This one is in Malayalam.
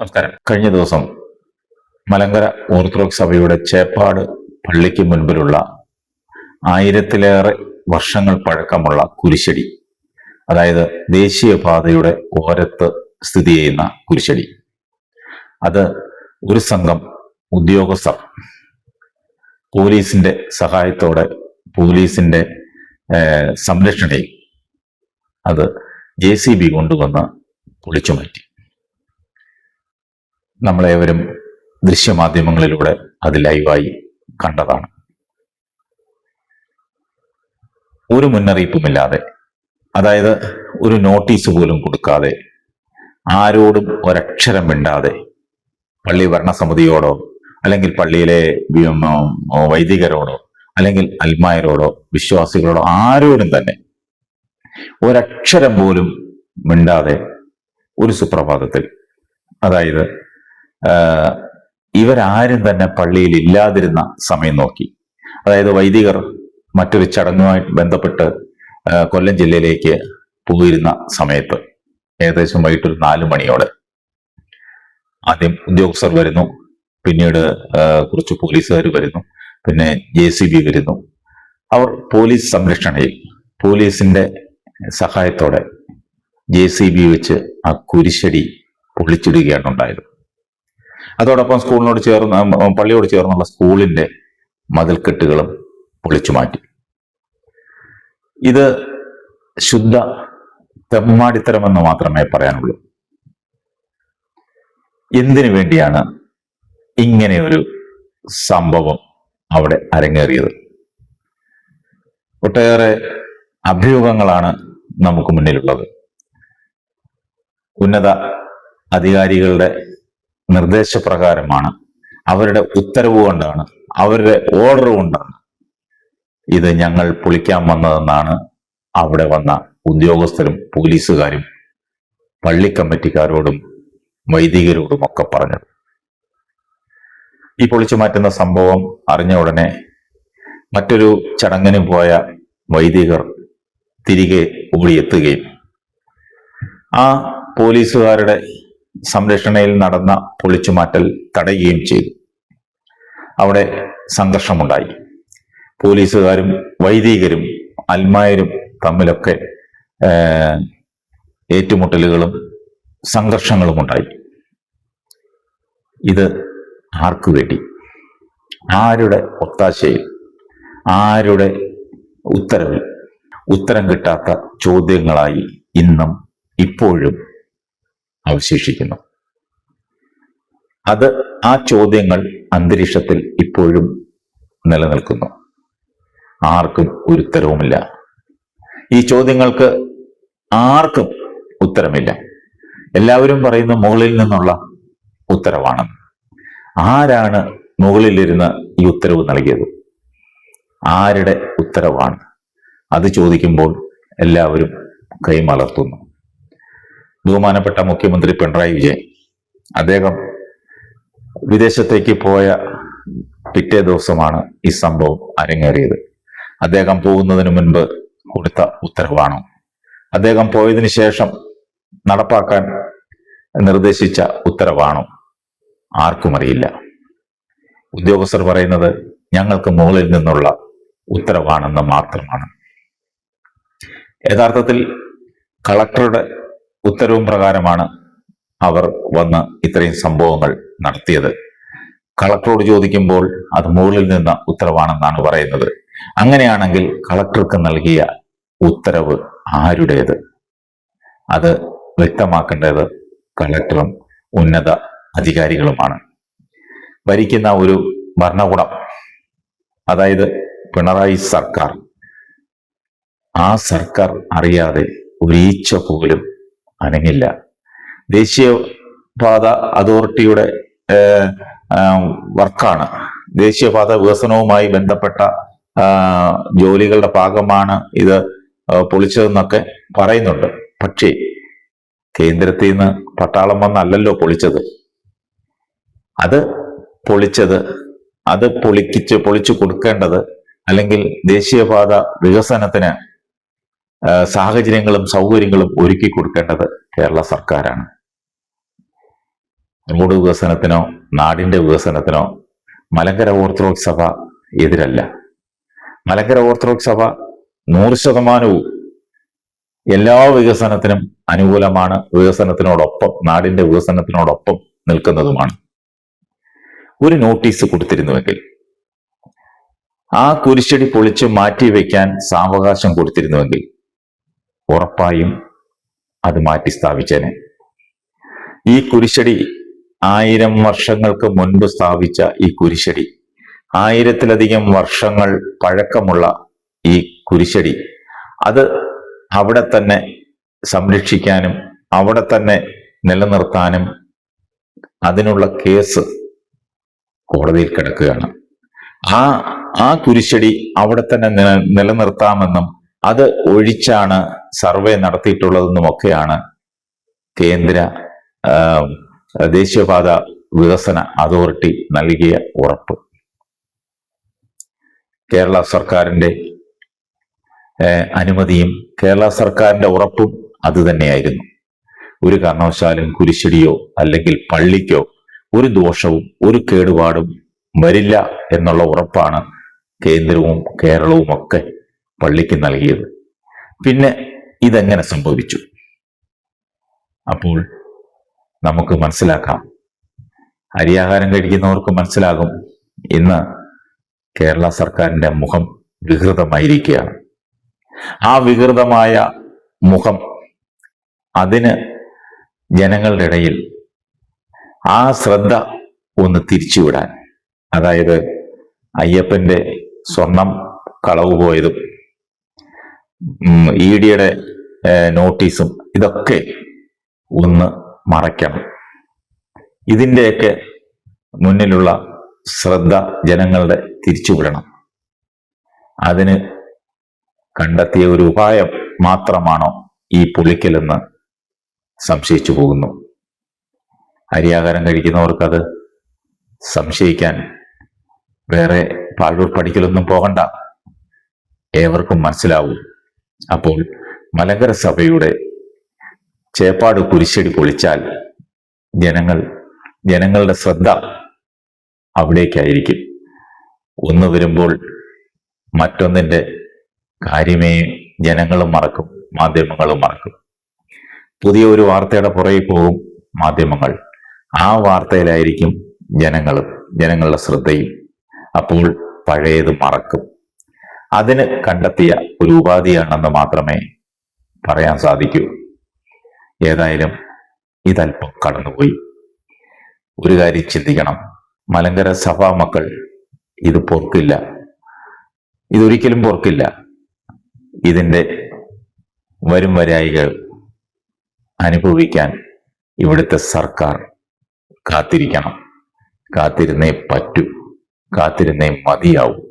നമസ്കാരം. കഴിഞ്ഞ ദിവസം മലങ്കര ഓർത്തഡോക്സ് സഭയുടെ ചേപ്പാട് പള്ളിക്ക് മുൻപിലുള്ള ആയിരത്തിലേറെ വർഷങ്ങൾ പഴക്കമുള്ള കുരിശടി അതായത് ദേശീയപാതയുടെ ഓരത്ത് സ്ഥിതി ചെയ്യുന്ന കുരിശടി. അത് ഒരു സംഘം ഉദ്യോഗസ്ഥർ പോലീസിന്റെ സഹായത്തോടെ പോലീസിന്റെ സംരക്ഷണയിൽ അത് ജെ സി ബി കൊണ്ടുവന്ന് പൊളിച്ചു മാറ്റി നമ്മളേവരും ദൃശ്യമാധ്യമങ്ങളിലൂടെ അത് ലൈവായി കണ്ടതാണ്. ഒരു മുന്നറിയിപ്പുമില്ലാതെ അതായത് ഒരു നോട്ടീസ് പോലും കൊടുക്കാതെ ആരോടും ഒരക്ഷരം മിണ്ടാതെ പള്ളി ഭരണസമിതിയോടോ അല്ലെങ്കിൽ പള്ളിയിലെ വൈദികരോടോ അല്ലെങ്കിൽ അൽമായരോടോ വിശ്വാസികളോടോ ആരോടും തന്നെ ഒരക്ഷരം പോലും മിണ്ടാതെ ഒരു സുപ്രഭാതത്തിൽ അതായത് ഇവരാരും തന്നെ പള്ളിയിൽ ഇല്ലാതിരുന്ന സമയം നോക്കി. അതായത് വൈദികർ മറ്റൊരു ചടങ്ങുമായി ബന്ധപ്പെട്ട് കൊല്ലം ജില്ലയിലേക്ക് പോയിരുന്ന സമയത്ത് ഏകദേശം വൈകിട്ടൊരു നാലു മണിയോടെ ആദ്യം ഉദ്യോഗസ്ഥർ വരുന്നു. പിന്നീട് കുറച്ച് പോലീസുകാർ വരുന്നു. പിന്നെ ജെ സി ബി വരുന്നു. അവർ പോലീസ് സംരക്ഷണയിൽ പോലീസിന്റെ സഹായത്തോടെ ജെ സി ബി വെച്ച് ആ കുരിശടി പൊളിച്ചിടുകയാണ് ഉണ്ടായത്. അതോടൊപ്പം സ്കൂളിനോട് ചേർന്ന് പള്ളിയോട് ചേർന്നുള്ള സ്കൂളിന്റെ മതിൽക്കെട്ടുകളും പൊളിച്ചു മാറ്റി. ഇത് ശുദ്ധ തെമ്മാടിത്തരമെന്ന് മാത്രമേ പറയാനുള്ളൂ. എന്തിനു വേണ്ടിയാണ് ഇങ്ങനെ ഒരു സംഭവം അവിടെ അരങ്ങേറിയത്? ഒട്ടേറെ അഭ്യൂഹങ്ങളാണ് നമുക്ക് മുന്നിലുള്ളത്. ഉന്നത അധികാരികളുടെ നിർദ്ദേശപ്രകാരമാണ്. അവരുടെ ഉത്തരവ് കൊണ്ടാണ് അവരുടെ ഓർഡർ കൊണ്ടാണ് ഇത് ഞങ്ങൾ പൊളിക്കാൻ വന്നതെന്നാണ് അവിടെ വന്ന ഉദ്യോഗസ്ഥരും പോലീസുകാരും പള്ളി കമ്മിറ്റിക്കാരോടും വൈദികരോടും ഒക്കെ പറഞ്ഞത്. ഈ പൊളിച്ചു മാറ്റുന്ന സംഭവം അറിഞ്ഞ ഉടനെ മറ്റൊരു ചടങ്ങിന് പോയ വൈദികർ തിരികെ ഓടിയെത്തുകയും ആ പോലീസുകാരുടെ സംരക്ഷണയിൽ നടന്ന പൊളിച്ചുമാറ്റൽ തടയുകയും ചെയ്തു. അവിടെ സംഘർഷമുണ്ടായി. പോലീസുകാരും വൈദികരും അൽമായരും തമ്മിലൊക്കെ ഏറ്റുമുട്ടലുകളും സംഘർഷങ്ങളും ഉണ്ടായി ഇത് ആർക്കു വേണ്ടി? ആരുടെ ഒത്താശയിൽ? ആരുടെ ഉത്തരവിൽ? ഉത്തരം കിട്ടാത്ത ചോദ്യങ്ങളായി ഇന്നും ഇപ്പോഴും അവശേഷിക്കുന്നു. അത് ആ ചോദ്യങ്ങൾ അന്തരീക്ഷത്തിൽ ഇപ്പോഴും നിലനിൽക്കുന്നു. ആർക്കും ഒരു ഉത്തരവുമില്ല. ഈ ചോദ്യങ്ങൾക്ക് ആർക്കും ഉത്തരമില്ല. എല്ലാവരും പറയുന്ന മുകളിൽ നിന്നുള്ള ഉത്തരവാണ്. ആരാണ് മുകളിലിരുന്ന് ഈ ഉത്തരവ് നൽകിയത്? ആരുടെ ഉത്തരവാണ്? അത് ചോദിക്കുമ്പോൾ എല്ലാവരും കൈമലർത്തുന്നു. ബഹുമാനപ്പെട്ട മുഖ്യമന്ത്രി പിണറായി വിജയൻ. അദ്ദേഹം വിദേശത്തേക്ക് പോയ പിറ്റേ ദിവസമാണ് ഈ സംഭവം അരങ്ങേറിയത്. അദ്ദേഹം പോകുന്നതിന് മുൻപ് കൊടുത്ത ഉത്തരവാണ്. അദ്ദേഹം പോയതിനു ശേഷം നടപ്പാക്കാൻ നിർദ്ദേശിച്ച ഉത്തരവാണ്. ആർക്കും അറിയില്ല. ഉദ്യോഗസ്ഥർ പറയുന്നത് ഞങ്ങൾക്ക് മുകളിൽ നിന്നുള്ള ഉത്തരവാണെന്ന് മാത്രമാണ്. യഥാർത്ഥത്തിൽ കളക്ടറുടെ ഉത്തരവും പ്രകാരമാണ് അവർ വന്ന് ഇത്രയും സംഭവങ്ങൾ നടത്തിയത്. കളക്ടറോട് ചോദിക്കുമ്പോൾ അത് മുകളിൽ നിന്ന് ഉത്തരവാണെന്നാണ് പറയുന്നത്. അങ്ങനെയാണെങ്കിൽ കളക്ടർക്ക് നൽകിയ ഉത്തരവ് ആരുടേത്? അത് വ്യക്തമാക്കേണ്ടത് കളക്ടറും ഉന്നത അധികാരികളുമാണ്. ഭരിക്കുന്ന ഒരു ഭരണകൂടം അതായത് പിണറായി സർക്കാർ ആ സർക്കാർ അറിയാതെ ഒരീച്ച പോലും അനങ്ങില്ല. ദേശീയപാത അതോറിറ്റിയുടെ വർക്കാണ്. ദേശീയപാത വികസനവുമായി ബന്ധപ്പെട്ട ജോലികളുടെ ഭാഗമാണ് ഇത് പൊളിച്ചതെന്നൊക്കെ പറയുന്നുണ്ട്. പക്ഷേ കേന്ദ്രത്തിൽ നിന്ന് പട്ടാളം വന്നല്ലല്ലോ പൊളിച്ചത്. അത് പൊളിച്ചത് അത് പൊളിക്കിച്ച് പൊളിച്ചു കൊടുക്കേണ്ടത് അല്ലെങ്കിൽ ദേശീയപാത വികസനത്തിന് സാഹചര്യങ്ങളും സൗകര്യങ്ങളും ഒരുക്കി കൊടുക്കേണ്ടത് കേരള സർക്കാരാണ്. നമ്മുടെ വികസനത്തിനോ നാടിന്റെ വികസനത്തിനോ മലങ്കര ഓർത്തഡോക്സ് സഭ എതിരല്ല. മലങ്കര ഓർത്തഡോക്സ് സഭ നൂറ് ശതമാനവും എല്ലാ വികസനത്തിനും അനുകൂലമാണ്. വികസനത്തിനോടൊപ്പം നാടിന്റെ വികസനത്തിനോടൊപ്പം നിൽക്കുന്നതുമാണ്. ഒരു നോട്ടീസ് കൊടുത്തിരുന്നുവെങ്കിൽ ആ കുരിശടി പൊളിച്ച് മാറ്റിവെക്കാൻ സാവകാശം കൊടുത്തിരുന്നുവെങ്കിൽ ഉറപ്പായും അത് മാറ്റി സ്ഥാപിച്ചേനെ. ഈ കുരിശടി ആയിരം വർഷങ്ങൾക്ക് മുൻപ് സ്ഥാപിച്ച ഈ കുരിശടി ആയിരത്തിലധികം വർഷങ്ങൾ പഴക്കമുള്ള ഈ കുരിശടി അത് അവിടെ തന്നെ സംരക്ഷിക്കാനും അവിടെ തന്നെ നിലനിർത്താനും അതിനുള്ള കേസ് കോടതിയിൽ കിടക്കുകയാണ്. ആ ആ കുരിശടി അവിടെ തന്നെ നിലനിർത്താമെന്നും അത് ഒഴിച്ചാണ് സർവേ നടത്തിയിട്ടുള്ളതെന്നും ഒക്കെയാണ് കേന്ദ്ര ദേശീയപാത വികസന അതോറിറ്റി നൽകിയ ഉറപ്പ്. കേരള സർക്കാരിന്റെ അനുമതിയും കേരള സർക്കാരിന്റെ ഉറപ്പും അത് തന്നെയായിരുന്നു ഒരു കാരണവശാലും കുരിശടിയോ അല്ലെങ്കിൽ പള്ളിക്കോ ഒരു ദോഷവും ഒരു കേടുപാടും വരില്ല എന്നുള്ള ഉറപ്പാണ് കേന്ദ്രവും കേരളവും ഒക്കെ പള്ളിക്ക് നൽകിയത്. പിന്നെ ഇതെങ്ങനെ സംഭവിച്ചു? അപ്പോൾ നമുക്ക് മനസ്സിലാക്കാം. അരിയാഹാരം കഴിക്കുന്നവർക്ക് മനസ്സിലാകും. ഇന്ന് കേരള സർക്കാരിന്റെ മുഖം വികൃതമായിരിക്കുകയാണ്. ആ വികൃതമായ മുഖം അതിന് ജനങ്ങളുടെ ഇടയിൽ ആ ശ്രദ്ധ ഒന്ന് തിരിച്ചുവിടാൻ. അതായത് അയ്യപ്പന്റെ സ്വർണം കളവ് പോയതും ഇ ഡിയുടെ നോട്ടീസും ഇതൊക്കെ ഒന്ന് മറയ്ക്കണം. ഇതിന്റെയൊക്കെ മുന്നിലുള്ള ശ്രദ്ധ ജനങ്ങളുടെ തിരിച്ചുവിടണം അതിന് കണ്ടെത്തിയ ഒരു ഉപായം മാത്രമാണോ ഈ പുളിക്കലെന്ന് സംശയിച്ചു പോകുന്നു. അരിയാഹാരം കഴിക്കുന്നവർക്കത് സംശയിക്കാൻ വേറെ പാഴൂർ പഠിക്കലൊന്നും പോകണ്ട. ഏവർക്കും മനസ്സിലാവും. അപ്പോൾ മലങ്കര സഭയുടെ ചേപ്പാട് കുരിശടി പൊളിച്ചാൽ ജനങ്ങൾ ജനങ്ങളുടെ ശ്രദ്ധ അവിടേക്കായിരിക്കും. ഒന്ന് വരുമ്പോൾ മറ്റൊന്നിന്റെ കാര്യമേ ജനങ്ങളും മറക്കും മാധ്യമങ്ങളും മറക്കും. പുതിയ ഒരു വാർത്തയുടെ പുറകെ പോകും മാധ്യമങ്ങൾ. ആ വാർത്തയിലായിരിക്കും ജനങ്ങളും ജനങ്ങളുടെ ശ്രദ്ധയും. അപ്പോൾ പഴയത് മറക്കും. അതിന് കണ്ടെത്തിയ ഒരു ഉപാധിയാണെന്ന് മാത്രമേ പറയാൻ സാധിക്കൂ. ഏതായാലും ഇതല്പം കടന്നുപോയി. ഒരു കാര്യം ചിന്തിക്കണം. മലങ്കര സഭാ മക്കൾ ഇത് പൊർക്കില്ല ഇതൊരിക്കലും പൊർക്കില്ല ഇതിന്റെ വരും വരായികൾ അനുഭവിക്കാൻ ഇവിടുത്തെ സർക്കാർ കാത്തിരിക്കണം. കാത്തിരുന്നേ പറ്റൂ. കാത്തിരുന്നേ മതിയാവൂ.